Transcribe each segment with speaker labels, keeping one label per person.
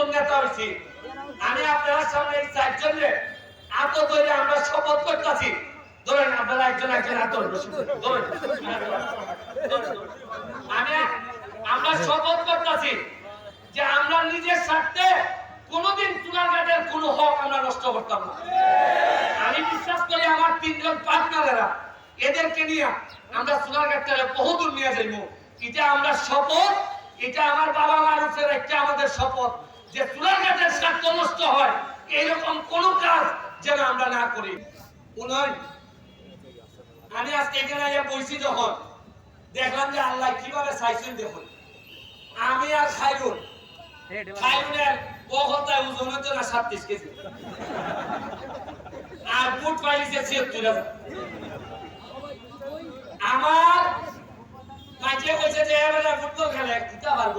Speaker 1: নতুন নেতা হয়েছি আমি আপনার সামনে এই চারজনে আত ধরে আমরা শপথ করতেছি। ধরেন আপনারা একজন একজন হাত আমি আমরা শপথ করতেছি যে আমরা নিজের স্বার্থে কোনোদিন চুনারঘাটের কোনো হক আমরা নষ্ট করতাম না। আমি বিশ্বাস করি আমার তিনজন পার্টনারেরা এদেরকে নিয়ে আমরা সোনারঘাটটারে বহুদূর নিয়ে যাইব। এটা আমরা শপথ, এটা আমার বাবা মারুফের একটা আমাদের শপথ। যে সোনারঘাটের স্বার্থ নষ্ট হয়, এইরকম কোন কাজ যেন আমরা না করি। আমি আজকে এখানে আইয়া বইছি যখন, দেখলাম যে আল্লাহ কীভাবে চাইছেন দেখুন। আমি আর খাইরুন। খাইরুনের বহতায় ওজন হচ্ছে না সাতত্রিশ কেজি। আর বুট পাইছে ছিয়াত্তর আমার মাঝে কইছে যে, এবারে ফুটবল খেলে, দিতে পারব?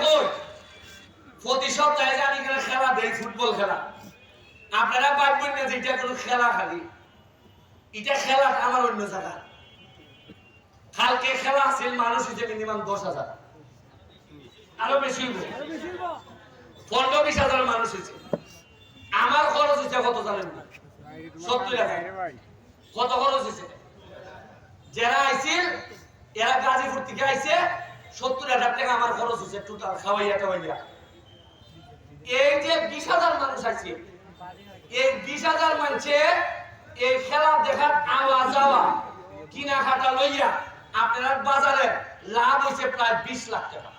Speaker 1: দেখুন, প্রতি সপ্তাহে যে আমি খেলা দেই, ফুটবল খেলা, আপনারা পারবেন না যে এটা কোনো খেলা খালি। এটা খেলা আমার অন্য জায়গা। কালকে খেলা আছে, মানুষ হচ্ছে মিনিমাম দশ হাজার। আরও বেশি পনেরো বিশ হাজার মানুষ হয়েছে। আমার খরচ হচ্ছে কত জানেন না? সত্তর হাজার। কত খরচ হয়েছে? যারা আইছিল, এরা গাজীপুর থেকে আইছে সত্তর হাজার টাকা আমার খরচ হয়েছে টোটাল খাওয়াইয়া টাওয়াইয়া এই যে বিশ হাজার মানুষ আছে এই বিশ হাজার মানুষে এই খেলা দেখার আওয়া যাওয়া কিনা খাটা লইয়া আপনার বাজারে লাভ হয়েছে প্রায় বিশ লাখ টাকা।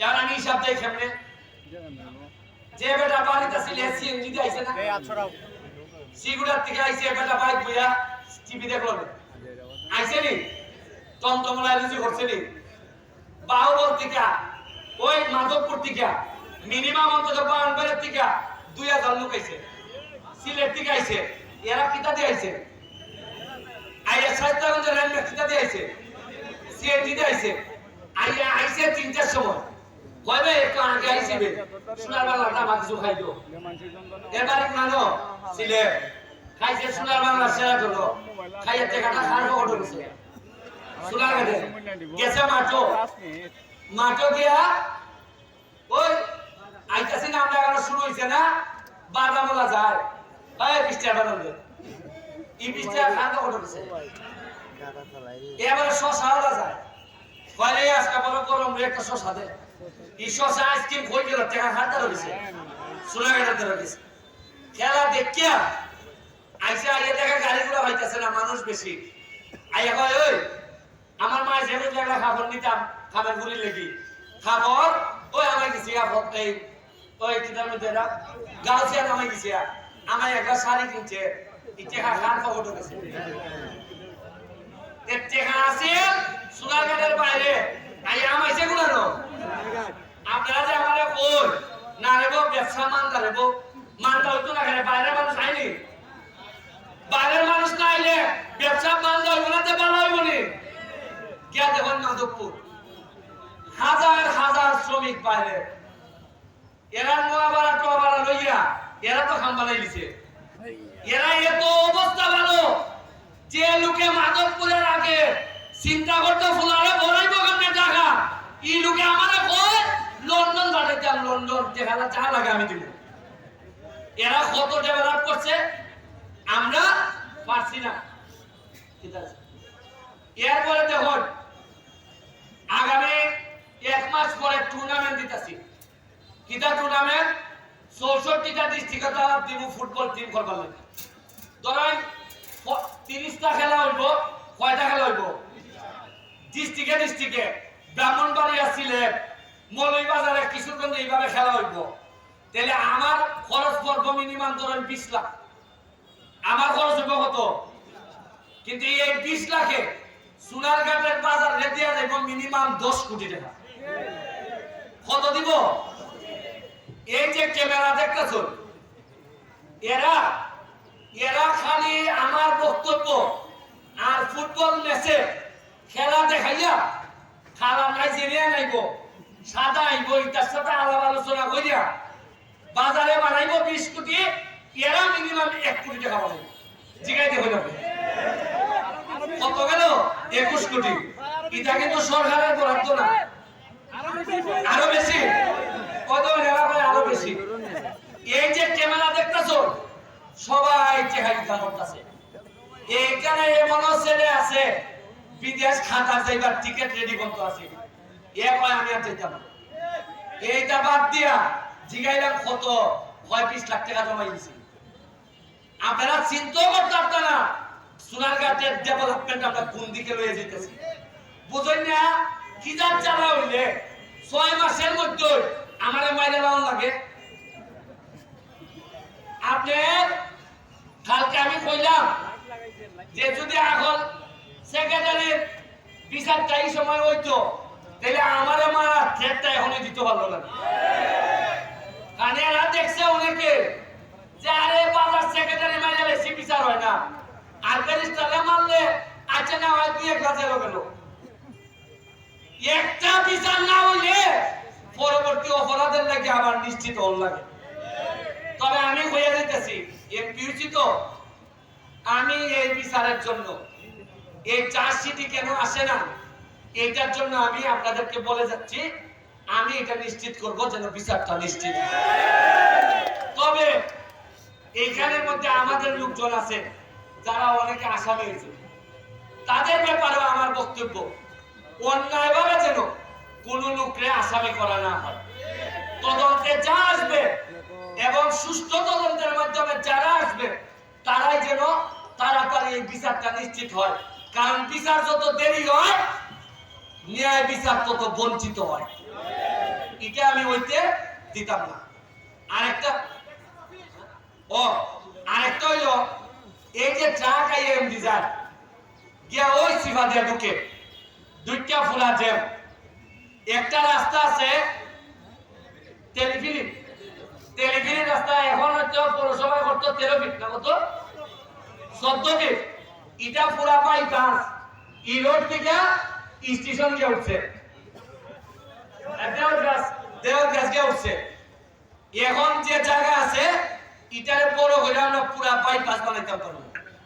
Speaker 1: এবার আমি হিসাব দেই কেমনে যে বেটা বাড়িতে ছিল সিএনজি দিয়ে আইছে না? সিগুড়ার থেকে আইছে বেটা বাইক বইয়া টিভি দেখল আইছে নি? টমটমলা রুজি করছে নি? বাহুবল থেকে ওই মাধবপুর থেকে মিনিমাম অন্তত বাউন্ডারের থেকে দুই হাজার লোক সিলেট থেকে আইছে, এরা কিতা আইছে। আইয়া সাহিত্যগঞ্জের আইছে, সিএনজি আইছে। আইয়া আইছে সময়। কয়বে একটু আগে আইছিবে সোনার বাংলাটা আমাকে কিছু খাই দিও। এবারে মানো সিলেট। খাইছে সোনার বাংলা, সেরা হলো খাইয়ে টেকাটা খার ফটো সোনার গেছে মাঠো মাঠো গিয়া, ওই আইতাছি না আমরা এখন শুরু হইছে না? বাদামলা যায়। এই বৃষ্টি দে। এই বৃষ্টি খার ফটো গেছে এবারে শশা যায়। কয়লে আজকে বড় গরম একটা শশা দে। এই শশা আইসক্রিম কই গেল টাকা খাতে রয়েছে সোনা কাটাতে রয়েছে খেলা দেখিয়া আইসা আইয়া দেখা গাড়িগুলো হইতাছে না, মানুষ বেশি। আইয়া কয়, ওই আমার মা যেমন জায়গা খাবার নিতাম, খাবার গুলি লেগি। খাবার, ওই আমার গেছি এই, ওই কিতার মধ্যে না গাউসিয়া নামে গেছি আমার একটা শাড়ি কিনছে ইটেখা খান খবর ঢুকেছে? ইটেখা আছে বাইরে। আইয়া আমাইছে গুলানো আপনারা যে কই, না রেব ব্যবসা মানতা রেব মানতা হইতো না কেন? বাইরের মানুষ আইনি। বাইরের মানুষ না আইলে ব্যবসা মানতে হইব না তে ভালো হইব নি। গিয়া হাজার হাজার শ্রমিক বাইরে। এরা নোয়াবাড়া টোয়াবাড়া লইয়া এরা তো খাম্বালাই দিছে। এরা এত অবস্থা ভালো যে লোকে মাধবপুরের আগে চিন্তা করতে, ফুলারে ভরাইব কেমনে টাকা? ই লোকে আমারে কয়, লন্ডন পাঠাইতাম লন্ডন যেখানে যা লাগে আমি দিব। এরা কত ডেভেলপ করছে, আমরা পারছি না। ঠিক আছে। এরপরে দেখুন মাস পরে টুর্নামেন্ট দিতেছি। কিতা টুর্নামেন্ট চৌষট্টিটা ডিস্ট্রিক্টে তারা দিব, ফুটবল টিম করবার লাগে। ধরেন তিরিশটা খেলা হইব, কয়টা খেলা হইব? ডিস্ট্রিক্টে ডিস্ট্রিক্টে ব্রাহ্মণবাড়িয়া সিলেট মৌলভীবাজারে কিশোরগঞ্জ এইভাবে খেলা হইব। তাহলে আমার খরচ পড়ব মিনিমাম ধরেন বিশ লাখ। আমার খরচ হইব কত? কিন্তু এই বিশ লাখে সোনারঘাটের বাজার রেদিয়া যাইব মিনিমাম দশ কোটি টাকা। কত দিব? এই যে ক্যামেরা দেখতেছ, এরা এরা খালি আমার বক্তব্য আর ফুটবল ম্যাচে খেলা দেখাইয়া খালা নাইজেরিয়া নাইব, সাদা আইব ইটার সাথে আলাপ আলোচনা করিয়া বাজারে বানাইব বিশ কোটি, এরা মিনিমাম এক কোটি টাকা বানাইব জিগাই দেখো কত গেল? একুশ কোটি। এটা কিন্তু সরকারের বরাদ্দ না। আরও বেশি। কত নেওয়া হয় আরও বেশি। এই যে ক্যামেরা দেখতেছো, সবাই চেহারি করতেছে। এইখানে এমন ছেলে আছে, বিদেশ খাতা যাইবার টিকিট রেডি করতে আছে। এ কয়, আমি আর যেতাম এইটা বাদ দিয়া জিগাইলাম কত বিশ লাখ টাকা জমা দিয়েছি আপনারা চিন্তাও করতে পারতেন না সোনারঘাটের ডেভেলপমেন্ট আমরা কোন দিকে লয়ে যেতেছি বুঝেন না, কি যার চালা হইলে ছয় মাসের মধ্যে আমার মাইনে লাউন লাগে। আপনার কালকে আমি কইলাম যে যদি এখন সেক্রেটারির বিচারটা এই সময় হইতো, তাহলে আমার মারা থ্রেটটা এখনই দিতে পারল না। কারণ এরা দেখছে অনেকে যে আরে বাজার সেক্রেটারি মাইনে বেশি বিচার হয় না। ব্যারিস্টারে মারলে আছে না হয় দুই এক হাজার গেল একটা বিচার না হইলে পরবর্তী অপরাধের লাগে আমার নিশ্চিত হল লাগে। তবে আমি হয়ে যেতেছি এমপি তো আমি এই বিচারের জন্য। এই চার্জশিটই কেন আসে না? এটার জন্য আমি আপনাদেরকে বলে যাচ্ছি, আমি এটা নিশ্চিত করব যেন বিচারটা নিশ্চিত। তবে এইখানের মধ্যে আমাদের লোকজন আছে, যারা অনেকে আসামি হয়েছে। তাদের ব্যাপারেও আমার বক্তব্য। অন্যায়ভাবে যেন আসামি করা না হয়। তদন্তে যা আসবে এবং সুস্থ তদন্তের মাধ্যমে যারা আসবে, তারাই যেন তাড়াতাড়ি এই বিচারটা নিশ্চিত হয়। কারণ বিচার যত দেরি হয়, ন্যায় বিচার তত বঞ্চিত হয়। এটা আমি ওইতে দিতাম না। আরেকটা, ও, আরেকটা হইল, এই যে ট্রাক আইএম ডিজার গিয়া ওই সিফা দিয়ে ঢুকে, দুইটা ফুলা জ্যাম একটা রাস্তা আছে টেলিফিলিপ টেলিফিলিপ রাস্তা এখন হচ্ছে পৌরসভায় করতো তেরো ফিট না কত? চোদ্দ ফিট ইটা পুরা পাই গাছ ই রোড থেকে স্টেশন গিয়ে উঠছে। দেওয়ার গিয়ে উঠছে। এখন যে জায়গা আছে, ইটারে বড় হইলে আমরা পুরা বাইপাস বানাইতে পারব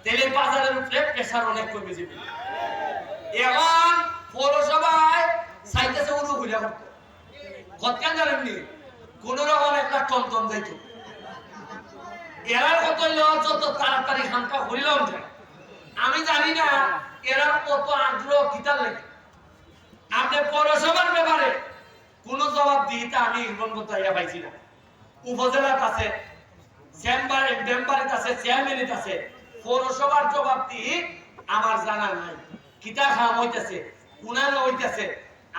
Speaker 1: তেলে বাজারের উপরে প্রেসার অনেক কমে যাবে। এখন পৌরসভায় সাইতেছে হইলা করতো কতক্ষণ জানেননি কোন রকম একটা টমটম কত যত তাড়াতাড়ি হইলাম যায়। আমি জানি না এরার কত আগ্রহ কিতার লাগে। আপনি পৌরসভার ব্যাপারে কোন জবাব দিতে আমি পাইছি না। উপজেলাত আছে চেম্বারে মেম্বারেত আছে চেয়ারম্যানিত আছে পৌরসভার জবাব দি আমার জানা নাই। কিতা খাম হইতেছে উনানো হইতেছে।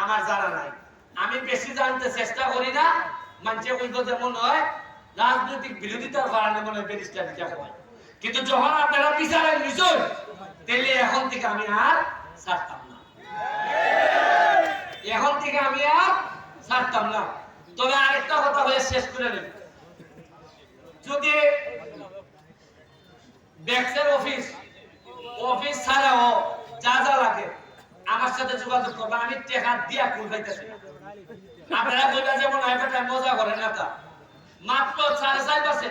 Speaker 1: আমার জানা নাই। আমি বেশি জানতে চেষ্টা করি না, মানুষে কইব যেমন হয়, রাজনৈতিক বিরোধিতার কারণে মনে ব্যারিস্টার দিতে হয়। কিন্তু যখন আপনারা বিচারের নিশ্চয় তাহলে এখন থেকে আমি আর ছাড়তাম না। এখন থেকে আমি আর ছাড়তাম না। তবে আরেকটা কথা হয়ে শেষ করে নেব যদি ব্যাক্সের অফিস ছাড়াও যা যা লাগে আমার সাথে যোগাযোগ করবে, আমি টেকা দিয়া কুল পাইতেছি না। আপনারা কইবা যেমন আইবাটা মজা করেন না তা? মাত্র সাড়ে চার পাশে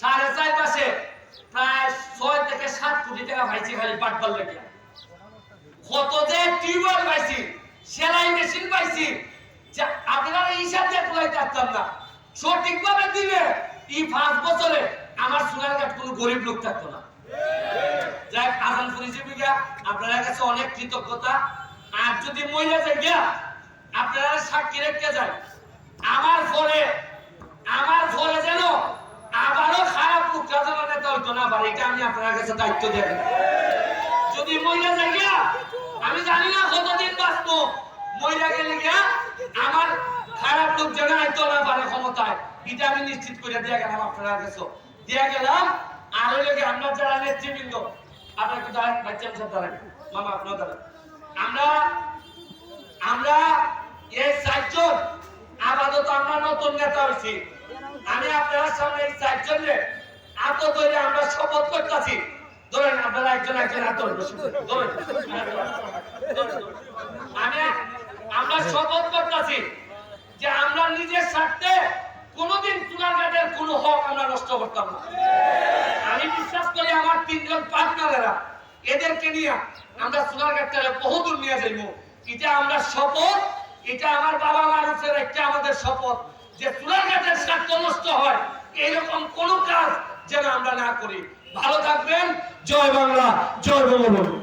Speaker 1: সাড়ে চার পাশে প্রায় ছয় থেকে সাত কোটি টাকা পাইছি খালি পাটপাল লেগে। কত যে টিউবওয়েল পাইছি, সেলাই মেশিন পাইছি, যে আপনারা হিসাব দিয়ে কুলাইতে পারতাম না। সঠিকভাবে দিলে এই পাঁচ বছরে আমার সোনারঘাট কোনো গরিব লোক থাকতো না। যাই আসান পরিচিতি গিয়া আপনার কাছে অনেক কৃতজ্ঞতা। আর যদি মহিলা যায়, গিয়া আপনারা সাক্ষী রেখে যায় আমার ফলে আমার ফলে যেন আবারও খারাপ লোকটা নেতা হইতো না পারে, এটা আমি আপনার কাছে দায়িত্ব দিয়ে যদি মহিলা যায়, গিয়া, আমি জানি না কতদিন বাঁচবো। মহিলা গেলে গিয়া আমার খারাপ লোক যেন আইতো না পারে ক্ষমতায়, এটা আমি নিশ্চিত করে দিয়ে গেলাম আপনার কাছে। দিয়ে গেলাম, আর লোকে আমরা যারা নেতৃবৃন্দ আপনার বাচ্চার সব মামা আপনার আমরা আমরা এই চারজন আপাতত আমরা নতুন নেতা হয়েছি। আমি সামনে এই ধরে আমরা শপথ করতেছি। ধরেন আপনারা একজন একজন। আমি, আমরা শপথ করতেছি যে আমরা নিজের স্বার্থে কোনোদিন চুনাঘাটের কোনো হক আমরা নষ্ট করতাম না। আমি বিশ্বাস করি আমার তিনজন পার্টনারেরা, এদেরকে নিয়ে আমরা সোনারঘাটটারে বহুদূর নিয়ে যাইব। এটা আমরা শপথ, এটা আমার বাবা মানুষের একটা আমাদের শপথ যে সোনারঘাটের স্বার্থ নষ্ট হয় এরকম কোনো কাজ যেন আমরা না করি। ভালো থাকবেন, জয় বাংলা, জয় বঙ্গবন্ধু।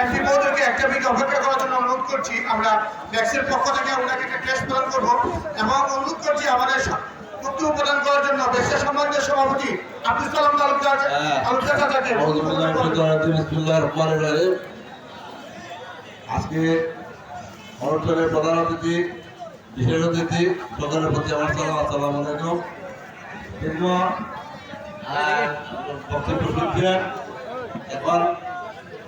Speaker 2: এমপি মহোদয়কে একটা মিনিট অপেক্ষা করার জন্য অনুরোধ করছি। আমরা ব্যাক্সের পক্ষ থেকে ওনাকে একটা টেস্ট প্রদান করব এবং অনুরোধ করছি আমাদের বক্তব্য প্রদান করার জন্য ব্যবসা সম্বন্ধের সভাপতি আব্দুল সালাম তালুকদার
Speaker 3: হ্যাঁ।
Speaker 2: তালুকদার চাচাকে
Speaker 3: আজকে অনুষ্ঠানের প্রধান অতিথি বিশেষ অতিথি সকলের প্রতি আমার সালাম আসসালাম আলাইকুম। দীর্ঘ বক্তব্য শুনছিলেন এখন